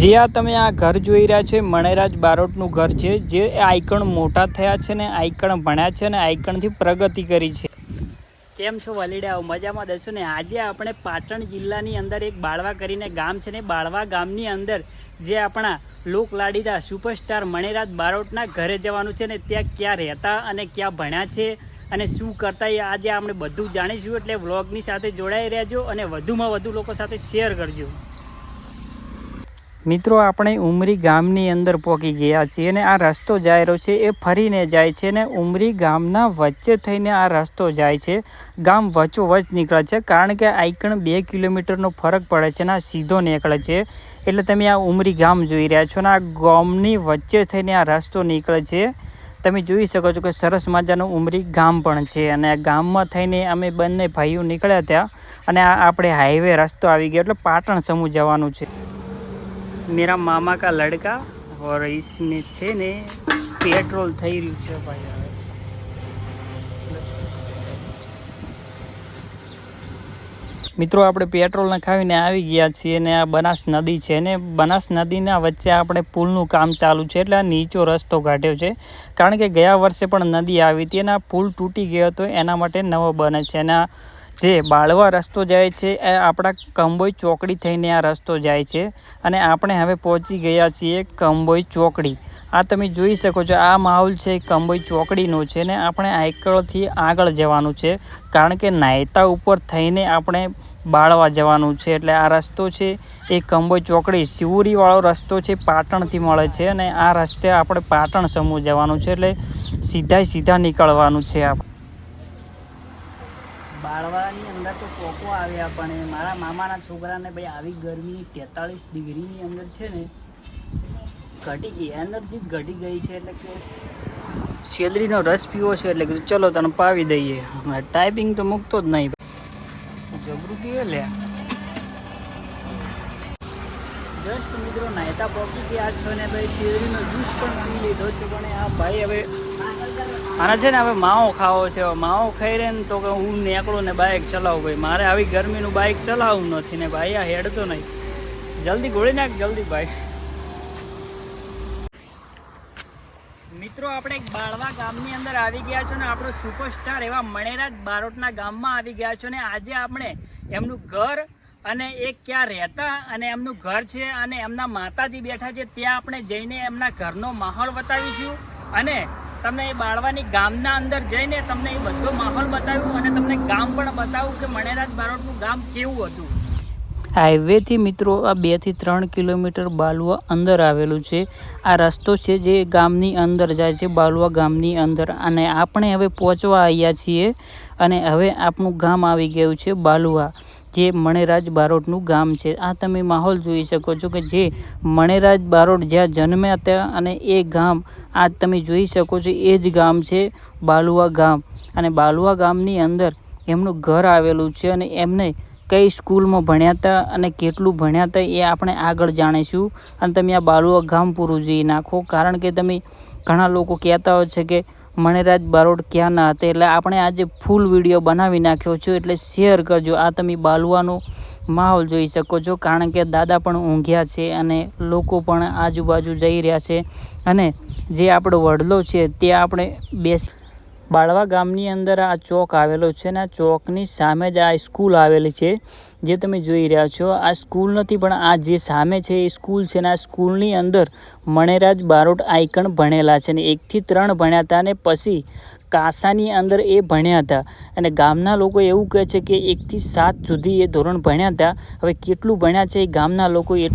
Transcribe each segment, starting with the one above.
જે આ તમે આ ઘર જોઈ રહ્યા છે મણેરાજ બારોટનું ઘર છે, જે આઈકણ મોટા થયા છે ને આઈકણ ભણ્યા છે ને આઈકણથી પ્રગતિ કરી છે. કેમ છો વલીડાઓ? મજામાં દસો ને? આજે આપણે પાટણ જિલ્લાની અંદર એક બાળવા કરીને ગામ છે ને બાળવા ગામની અંદર જે આપણા લોકલાડીદા સુપરસ્ટાર મણેરાજ બારોટના ઘરે જવાનું છે ને, ત્યાં ક્યાં રહેતા અને ક્યાં ભણ્યા છે અને શું કરતા, એ આજે આપણે બધું જાણીશું. એટલે વ્લોગની સાથે જોડાઈ રહેજો અને વધુમાં વધુ લોકો સાથે શેર કરજો. મિત્રો, આપણે ઉમરી ગામની અંદર પહોંચી ગયા છીએ અને આ રસ્તો જાય રહ્યો છે, એ ફરીને જાય છે અને ઉમરી ગામના વચ્ચે થઈને આ રસ્તો જાય છે. ગામ વચ્ચોવચ નીકળે છે, કારણ કે આઈકણ બે કિલોમીટરનો ફરક પડે છે અને આ સીધો નીકળે છે. એટલે તમે આ ઉમરી ગામ જોઈ રહ્યા છો અને આ ગામની વચ્ચે થઈને આ રસ્તો નીકળે છે. તમે જોઈ શકો છો કે સરસ મજાનું ઉમરી ગામ પણ છે અને આ ગામમાં થઈને અમે બંને ભાઈઓ નીકળ્યા હતા અને આ આપણે હાઈવે રસ્તો આવી ગયો, એટલે પાટણ સમૂહ જવાનું છે. मेरा मामा का लड़का और इसमें છે ને પેટ્રોલ થઈ રહ્યું છે ભાઈ હવે મિત્રો આપણે પેટ્રોલ નખાવીને આવી ગયા છીએ ને આ બનાસ નદી છે ને બનાસ નદીના વચ્ચે આપણે પુલનું કામ ચાલુ છે એટલે આ નીચો રસ્તો કાઢ્યો છે કારણ કે ગયા વર્ષે પણ નદી આવી હતી અને આ પુલ તૂટી ગયો હતો એના માટે નવો બને છે અને આ જે બાળવા રસ્તો જાય છે, એ આપણા કંબોઈ ચોકડી થઈને આ રસ્તો જાય છે. અને આપણે હવે પહોંચી ગયા છીએ કંબોઈ ચોકડી. આ તમે જોઈ શકો છો, આ માહોલ છે કંબોઈ ચોકડીનો છે ને આપણે આઈકળથી આગળ જવાનું છે. કારણ કે નાયતા ઉપર થઈને આપણે બાળવા જવાનું છે. એટલે આ રસ્તો છે, એ કંબોઈ ચોકડી શિવરીવાળો રસ્તો છે, પાટણથી મળે છે. અને આ રસ્તે આપણે પાટણ સમૂહ જવાનું છે, એટલે સીધા સીધા નીકળવાનું છે આપણે બાળવાની અંદર તો પોકો આવ્યા, પણ મારા મામાના છોકરાને ભાઈ આવી ગરમી તેતાળીસ ડિગ્રીની અંદર છે ને, ઘટી ગઈ, એનર્જી ઘટી ગઈ છે એટલે કે શેલરીનો રસ પીવો છે એટલે કીધું, ચલો તને પાવી દઈએ. ટાઈપિંગ તો મૂકતો જ નહીં. જબરું કે લે? જસ્ટ મિત્રો, નાયતા પહોંચી ગયા છો ને ભાઈ શેદરીનો જ્યુસ પણ પી લીધો છે, પણ આ ભાઈ હવે આને છે ને હવે માવો ખાવો છે. માવો ખાઈ રહે ને તો કે હું નીકળું ને બાઇક ચલાવું ભાઈ. મારે આવી ગરમીનું બાઇક ચલાવવું નથી ને ભાઈ. આ હેડતો નહીં. જલ્દી ગોળી નાખ, જલ્દી ભાઈ. મિત્રો, આપણે એક બાળવા ગામની અંદર આવી ગયા છો ને. આપણો સુપરસ્ટાર એવા મણેરાજ બારોટના ગામમાં આવી ગયા છો ને. આજે આપણે એમનું ઘર અને એ ક્યાં રહેતા અને એમનું ઘર છે અને એમના માતાજી બેઠા છે. ત્યાં આપણે જઈને એમના ઘરનો માહોલ બતાવીશું. અને તમને એ બાળવાની ગામના અંદર જઈને તમને એ બધો માહોલ બતાવ્યું અને તમને ગામ પણ બતાવ્યું કે મણેરાજ બારોટનું ગામ કેવું હતું. હાઈવેથી મિત્રો આ બેથી ત્રણ કિલોમીટર બાલુઆ અંદર આવેલું છે. આ રસ્તો છે જે ગામની અંદર જાય છે બાલુવા ગામની અંદર. અને આપણે હવે પહોંચવા આવ્યા છીએ અને હવે આપણું ગામ આવી ગયું છે બાલુવા જે મણેરાજ બારોટનું ગામ છે. આ તમે માહોલ જોઈ શકો છો કે જે મણેરાજ બારોટ જ્યાં જન્મ્યા હતા અને એ ગામ આ તમે જોઈ શકો છો એ જ ગામ છે બાલુવા ગામ. અને બાલુવા ગામની અંદર એમનું ઘર આવેલું છે અને એમને કઈ સ્કૂલમાં ભણ્યા હતા અને કેટલું ભણ્યા હતા એ આપણે આગળ જાણીશું. અને તમે આ બાલુવા ગામ પૂરું જોઈ નાખો. કારણ કે તમે ઘણા લોકો કહેતા હોય છે કે મણેરાજ બારોટ ક્યાં ના હતા? એટલે આપણે આજે ફૂલ વીડિયો બનાવી નાખ્યો છું. એટલે શેર કરજો. આ તમે બાલુવાનો માહોલ જોઈ શકો છો. કારણ કે દાદા પણ ઊંઘ્યા છે અને લોકો પણ આજુબાજુ જઈ રહ્યા છે. અને જે આપણો વડલો છે, તે આપણે બેસ બાળવા ગામની અંદર આ ચોક આવેલો છે અને આ ચોકની સામે જ આ સ્કૂલ આવેલી છે. જે તમે જોઈ રહ્યા છો, આ સ્કૂલ નથી, પણ આ જે સામે છે એ સ્કૂલ છે ને આ સ્કૂલની અંદર મણેરાજ બારોટ આઈકણ ભણેલા છે ને એકથી ત્રણ ભણ્યા હતા અને પછી કાસાની અંદર એ ભણ્યા હતા. અને ગામના લોકો એવું કહે છે કે એકથી સાત સુધી એ ધોરણ ભણ્યા હતા. હવે કેટલું ભણ્યા છે એ ગામના લોકો એ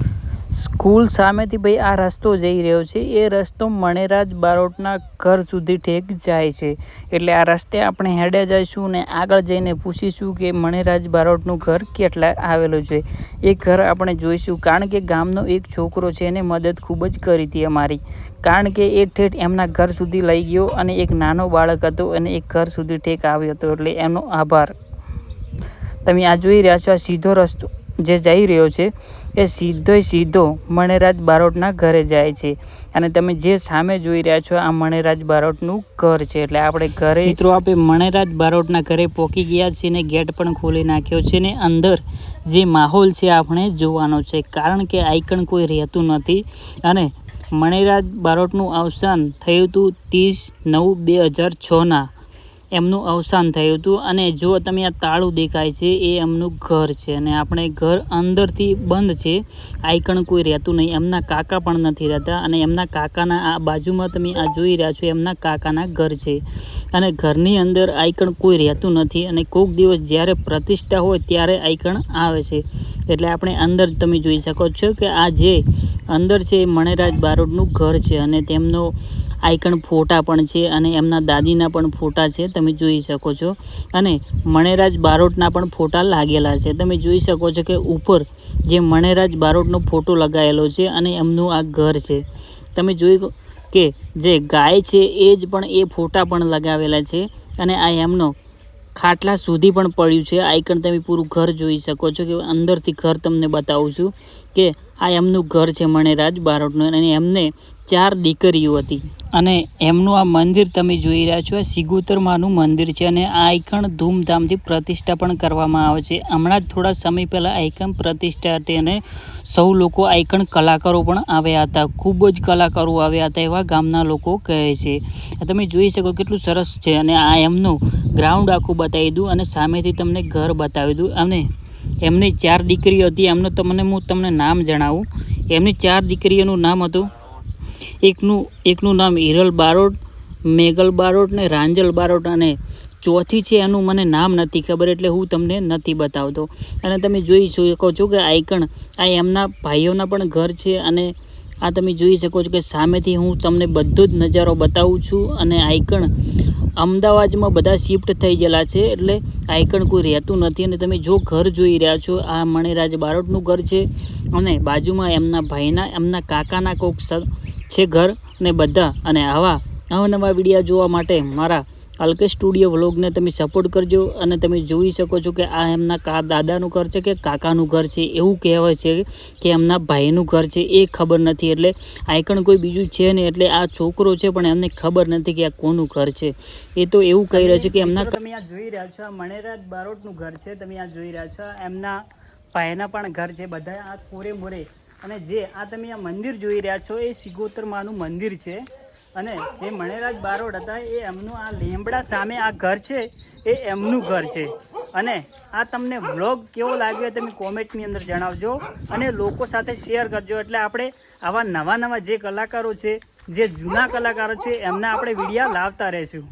સ્કૂલ સામેથી ભાઈ આ રસ્તો જઈ રહ્યો છે. એ રસ્તો મણેરાજ બારોટના ઘર સુધી ઠેક જાય છે. એટલે આ રસ્તે આપણે હેડે જઈશું ને આગળ જઈને પૂછીશું કે મણેરાજ બારોટનું ઘર કેટલા આવેલું છે. એ ઘર આપણે જોઈશું. કારણ કે ગામનો એક છોકરો છે એને મદદ ખૂબ જ કરી હતી અમારી. કારણ કે એ ઠેઠ એમના ઘર સુધી લઈ ગયો અને એક નાનો બાળક હતો અને એક ઘર સુધી ઠેક આવ્યો હતો. એટલે એમનો આભાર. તમે આ જોઈ રહ્યા છો આ સીધો રસ્તો. જે જઈ રહ્યો છે એ સીધો સીધો મણેરાજ બારોટના ઘરે જાય છે. અને તમે જે સામે જોઈ રહ્યા છો, આ મણેરાજ બારોટનું ઘર છે. એટલે આપણે ઘરે મિત્રો, આપણે મણેરાજ બારોટના ઘરે પહોંચી ગયા છીએ ને ગેટ પણ ખોલી નાખ્યો છે ને અંદર જે માહોલ છે આપણે જોવાનો છે. કારણ કે આઈકણ કોઈ રહેતું નથી અને મણેરાજ બારોટનું અવસાન થયું હતું ત્રીસ નવ બે હજાર છના એમનું અવસાન થયું હતું અને જો તમે આ તાળું દેખાય છે, એ એમનું ઘર છે અને આપણે ઘર અંદરથી બંધ છે. આઈકણ કોઈ રહેતું નહીં. એમના કાકા પણ નથી રહેતા અને એમના કાકાના આ બાજુમાં તમે આ જોઈ રહ્યા છો, એમના કાકાના ઘર છે. અને ઘરની અંદર આઈકણ કોઈ રહેતું નથી અને કોઈક દિવસ જ્યારે પ્રતિષ્ઠા હોય ત્યારે આઈકણ આવે છે. એટલે આપણે અંદર તમે જોઈ શકો છો કે આ જે અંદર છે એ મણેરાજ બારોટનું ઘર છે અને તેમનો આઈકણ ફોટા પણ છે અને એમના દાદીના પણ ફોટા છે, તમે જોઈ શકો છો. અને મણેરાજ બારોટના પણ ફોટા લાગેલા છે. તમે જોઈ શકો છો કે ઉપર જે મણેરાજ બારોટનો ફોટો લગાવેલો છે અને એમનું આ ઘર છે. તમે જોઈ કે જે ગાય છે એ જ પણ એ ફોટા પણ લગાવેલા છે અને આ એમનો ખાટલા સુધી પણ પડ્યું છે. આઈકન તમે પૂરું ઘર જોઈ શકો છો કે અંદરથી ઘર તમને બતાવું છું કે આ એમનું ઘર છે મણેરાજ બારોટનું અને એમને ચાર દીકરીઓ હતી. અને એમનું આ મંદિર તમે જોઈ રહ્યા છો, આ સિગુતરમાનું મંદિર છે અને આ આઈકણ ધૂમધામથી પ્રતિષ્ઠા પણ કરવામાં આવે છે. હમણાં જ થોડા સમય પહેલાં આઈકણ પ્રતિષ્ઠા હતી અને સૌ લોકો આઈકણ કલાકારો પણ આવ્યા હતા, ખૂબ જ કલાકારો આવ્યા હતા એવા ગામના લોકો કહે છે. તમે જોઈ શકો કેટલું સરસ છે અને આ એમનું ગ્રાઉન્ડ આખું બતાવી દઉં અને સામેથી તમને ઘર બતાવી દઉં. અને એમની ચાર દીકરીઓ હતી. એમનું તમને હું તમને નામ જણાવું. એમની ચાર દીકરીઓનું નામ હતું. એકનું એકનું નામ હિરલ બારોટ, મેઘલ બારોટ ને રાંજલ બારોટ. અને ચોથી છે એનું મને નામ નથી ખબર એટલે હું તમને નથી બતાવતો. અને તમે જોઈ શકો છો કે આઈકણ આ એમના ભાઈઓના પણ ઘર છે અને આ તમે જોઈ શકો છો કે સામેથી હું તમને બધો જ નજારો બતાવું છું અને આઈકણ અમદાવાદમાં બધા શિફ્ટ થઈ ગયેલા છે એટલે આઈકણ કોઈ રહેતું નથી અને તમે જો ઘર જોઈ રહ્યા છો, આ મણિરાજ બારોટનું ઘર છે અને બાજુમાં એમના ભાઈના, એમના કાકાના કોક છે ઘર અને બધા અને આવા અવનવા વિડીયા જોવા માટે મારા અલ્કેશ સ્ટુડિયો વ્લોગને તમે સપોર્ટ કરજો અને તમે જોઈ શકો છો કે આ એમના કા દાદાનું ઘર છે કે કાકાનું ઘર છે, એવું કહેવાય છે કે એમના ભાઈનું ઘર છે, એ ખબર નથી. એટલે આઈકણ કોઈ બીજું છે નહીં, એટલે આ છોકરો છે, પણ એમને ખબર નથી કે આ કોનું ઘર છે. એ તો એવું કહી રહ્યો છે કે એમના તમે આ જોઈ રહ્યા છો મણેરાજ બારોટનું ઘર છે, તમે આ જોઈ રહ્યા છો, એમના ભાઈના પણ ઘર છે બધા આ કોરે મોરે અને જે આ તમે આ મંદિર જોઈ રહ્યા છો, એ સિગોતર માનું મંદિર છે. અને જે મણેરાજ બારોડ હતા, એ એમનું આ લીમડા સામે આ ઘર છે, એ એમનું ઘર છે. અને આ તમને વ્લોગ કેવો લાગ્યો તમે કોમેન્ટની અંદર જણાવજો અને લોકો સાથે શેર કરજો. એટલે આપણે આવા નવા નવા જે કલાકારો છે, જે જૂના કલાકારો છે, એમના આપણે વિડીયા લાવતા રહીશું.